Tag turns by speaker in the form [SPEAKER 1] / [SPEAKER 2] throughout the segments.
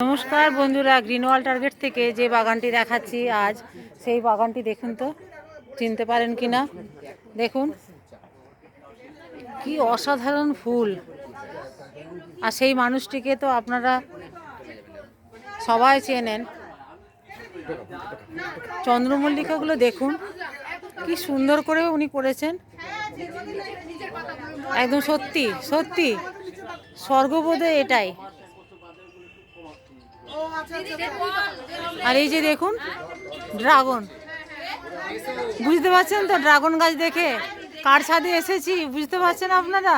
[SPEAKER 1] নমস্কার বন্ধুরা গ্রিন ওয়াল টার্গেট থেকে যে বাগানটি দেখাচ্ছি আজ, সেই বাগানটি দেখুন তো, চিনতে পারেন কি না? দেখুন, কি অসাধারণ ফুল। আর সেই মানুষটিকে তো আপনারা সবাই চেনেন। চন্দ্রমল্লিকাগুলো দেখুন, কি সুন্দর করে উনি করেছেন। একদম সত্যি সত্যি, স্বর্গবোধে এটাই। আর এই যে দেখুন, ড্রাগন। বুঝতে পারছেন তো ড্রাগন গাছ দেখে? কার ছাদে এসেছি? বুঝতে পারছেন আপনারা?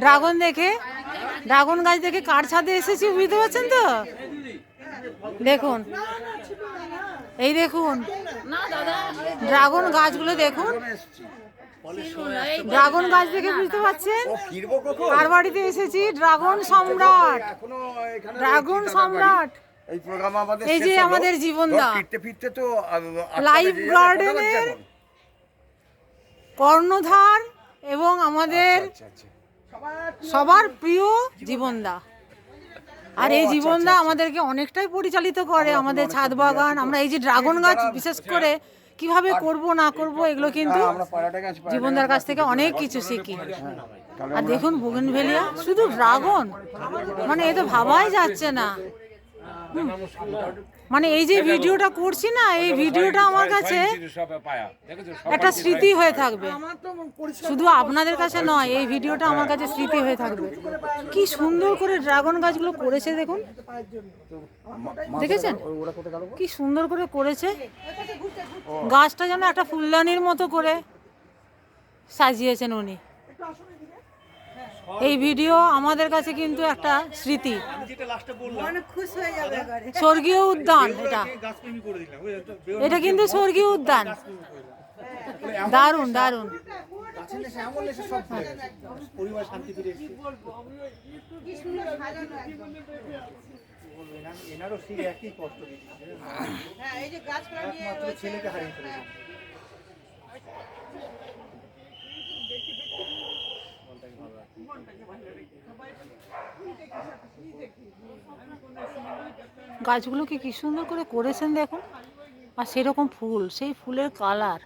[SPEAKER 1] ড্রাগন দেখে? ড্রাগন গাছ দেখে কার ছাদে এসেছি, বুঝতে পারছেন তো? দেখুন। এই দেখুন, ড্রাগন গাছগুলো দেখুন। ড্রাগন গাছ দেখে বুঝতে পারছেন? কার বাড়িতে এসেছি ড্রাগন সম্রাট। ড্রাগন সম্রাট।
[SPEAKER 2] এই প্রোগ্রাম আমাদের
[SPEAKER 1] এই যে আমাদের জীবনদা।
[SPEAKER 2] ফিরতে ফিরতে তো
[SPEAKER 1] লাইফ গার্ডেনের? কর্ণধার এবং আমাদের
[SPEAKER 2] আচ্ছা আচ্ছা
[SPEAKER 1] সবার প্রিয় জীবনদা আর এই
[SPEAKER 2] আচ্ছা,
[SPEAKER 1] জীবনদা আমাদেরকে অনেকটাই পরিচালিত করে আমাদের ছাদ বাগান আমরা এই যে ড্রাগন গাছ বিশেষ করে কীভাবে করব না করব এগুলো কিন্তু
[SPEAKER 2] হ্যাঁ,
[SPEAKER 1] জীবনদার কাছ থেকে অনেক কিছু শিখি। আর দেখুন বুগেনভেলিয়া শুধু ড্রাগন মানে এ তো ভাবাই যাচ্ছে না। মানে এই যে ভিডিওটা করছি না এই ভিডিওটা আমার কাছে একটা স্মৃতি হয়ে থাকবে। শুধু আপনাদের কাছে নয় এই ভিডিওটা আমার কাছে স্মৃতি হয়ে থাকবে। কি সুন্দর করে ড্রাগন গাছগুলো করেছে দেখুন। দেখেছেন?
[SPEAKER 2] ওরা
[SPEAKER 1] কি সুন্দর করে করেছে। গাছটা যেন একটা ফুলদানির মতো করে সাজিয়েছেন উনি। এই ভিডিও আমাদের কাছে কিন্তু একটা স্মৃতি। স্বর্গীয় উদ্যান এটা। এটা কিন্তু স্বর্গীয় উদ্যান। দারুণ দারুণ।
[SPEAKER 3] পরিবার শান্তি ফিরে এসেছে। এনারও সেই একই কষ্ট দিচ্ছে। একমাত্র ছেলেকে হারিয়ে ফেলেছে।
[SPEAKER 1] গাছগুলোকে কি সুন্দর করে করেছেন দেখুন। আর সেরকম ফুল, সেই ফুলের কালার।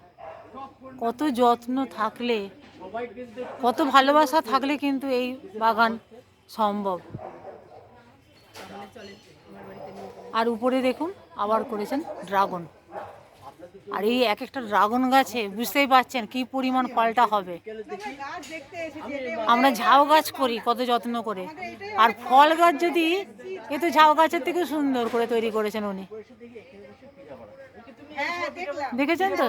[SPEAKER 1] কত যত্ন থাকলে, কত ভালোবাসা থাকলে কিন্তু এই বাগান সম্ভব। আর উপরে দেখুন, আবার করেছেন ড্রাগন। আর এই এক একটা ড্রাগন গাছে বুঝতেই পারছেন কি পরিমাণ ফলটা হবে। আমরা ঝাউ গাছ করি, কত যত্ন করে। আর ফল গাছ যদি, এ তো ঝাউ গাছের থেকে সুন্দর করে তৈরি করেছেন উনি। দেখেছেন তো?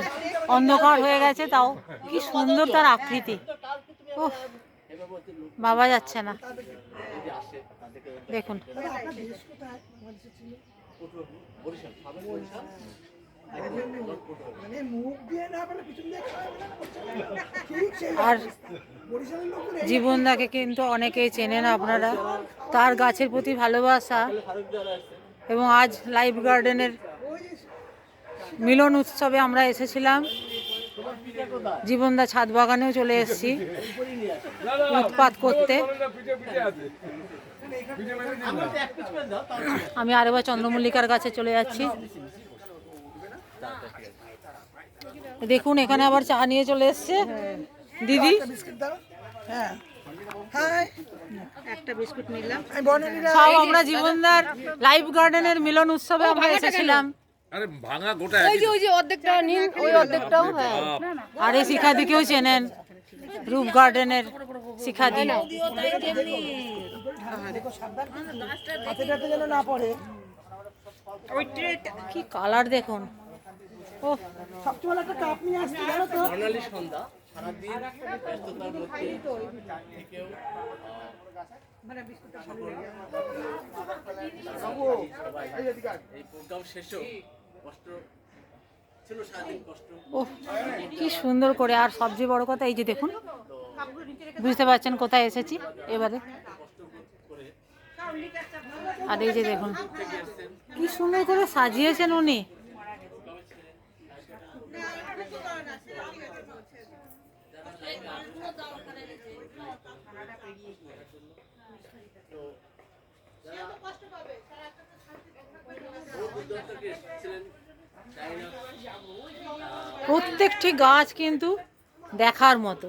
[SPEAKER 1] অন্ধকার হয়ে গেছে তাও। কি সুন্দর তার আকৃতি। ওহ বাবা যাচ্ছে না। দেখুন। আর জীবনদাকে কিন্তু অনেকেই চেনেন আপনারা। তার গাছের প্রতি ভালোবাসা এবং আজ লাইফ গার্ডেনের মিলন উৎসবে আমরা এসেছিলাম। জীবনদা ছাদ বাগানেও চলে এসেছি উৎপাত করতে। আমি আরেকবার চন্দ্রমল্লিকার কাছে চলে যাচ্ছি। দেখুন এখানে আবার চা নিয়ে চলে এসছে। দিদি? সব আমরা জীবনদার লাইফ গার্ডেনের মিলন উৎসবে আমরা এসেছিলাম।
[SPEAKER 4] আরে ভাঙা গোটা
[SPEAKER 5] ওই যে ওই যে অর্ধেকটা নিন ওই অর্ধেকটাও হ্যাঁ।
[SPEAKER 1] আর এই শিখাদিকেও চেনেন রূপ গার্ডেনের শিখাদি। কি কালার দেখুন। ও
[SPEAKER 6] বর্ণালী সন্ধ্যা সারাদিন ব্যস্ততার মধ্যে থেকেও এই প্রোগ্রাম শেষেও কষ্ট ছিল সারাদিন
[SPEAKER 1] কি সুন্দর করে আর সবচেয়ে বড় কথা এই যে দেখুন বুঝতে পারছেন কোথায় এসেছি এবারে। আর এই যে দেখুন কি সুন্দর করে সাজিয়েছেন উনি। প্রত্যেকটি গাছ কিন্তু দেখার মতো।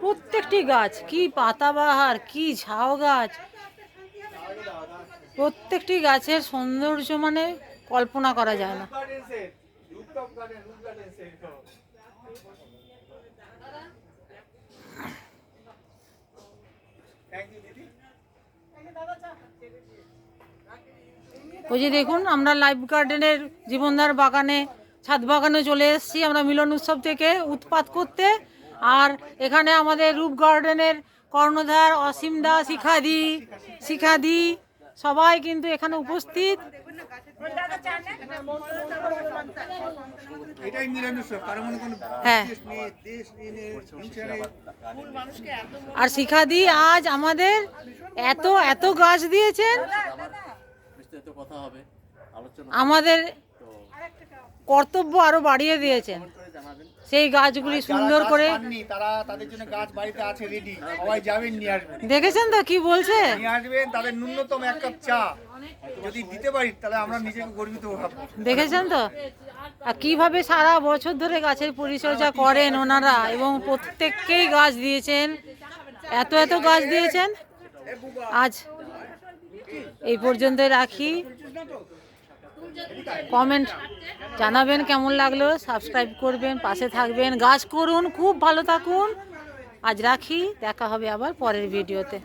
[SPEAKER 1] প্রত্যেকটি গাছ, কি পাতাবাহার, কি ঝাউ গাছ, প্রত্যেকটি গাছের সৌন্দর্য মানে কল্পনা করা যায় না। ওই যে দেখুন, আমরা লাইফ গার্ডেনের জীবনদার বাগানে, ছাদ বাগানে চলে এসেছি আমরা মিলন উৎসব থেকে উৎপাত করতে। আর এখানে আমাদের রূপ গার্ডেনের কর্ণধার অসীম দা শিখাদি শিখাদি, সবাই কিন্তু এখানে উপস্থিত।
[SPEAKER 4] এটাই নিরামিষ কারও মনে কোনো
[SPEAKER 1] হ্যাঁ। আর শিখাদি আজ আমাদের এত এত গাছ দিয়েছেন।
[SPEAKER 6] কথা হবে
[SPEAKER 1] আমাদের কর্তব্য আরও বাড়িয়ে দিয়েছেন। সেই গাছগুলি সুন্দর করে
[SPEAKER 4] তারা তাদের জন্য গাছ বাড়িতে আছে রেডি সবাই যাবেন নিয়ে আসবেন।
[SPEAKER 1] দেখেছেন তো কি বলছে?
[SPEAKER 4] নিয়ে আসবেন তাদের ন্যূনতম এক কাপ চা। যদি দিতে পারি তাহলে আমরা নিজেকে গর্বিত ভাববো
[SPEAKER 1] দেখেছেন তো? আর কীভাবে সারা বছর ধরে গাছের পরিচর্যা করেন ওনারা এবং প্রত্যেককেই গাছ দিয়েছেন? এত এত গাছ দিয়েছেন? আজ এই পর্যন্ত রাখি। কমেন্ট জানাবেন কেমন লাগল সাবস্ক্রাইব করবেন পাশে থাকবেন। গাছ করুন খুব ভালো থাকুন। আজ রাখি দেখা হবে আবার পরের ভিডিওতে।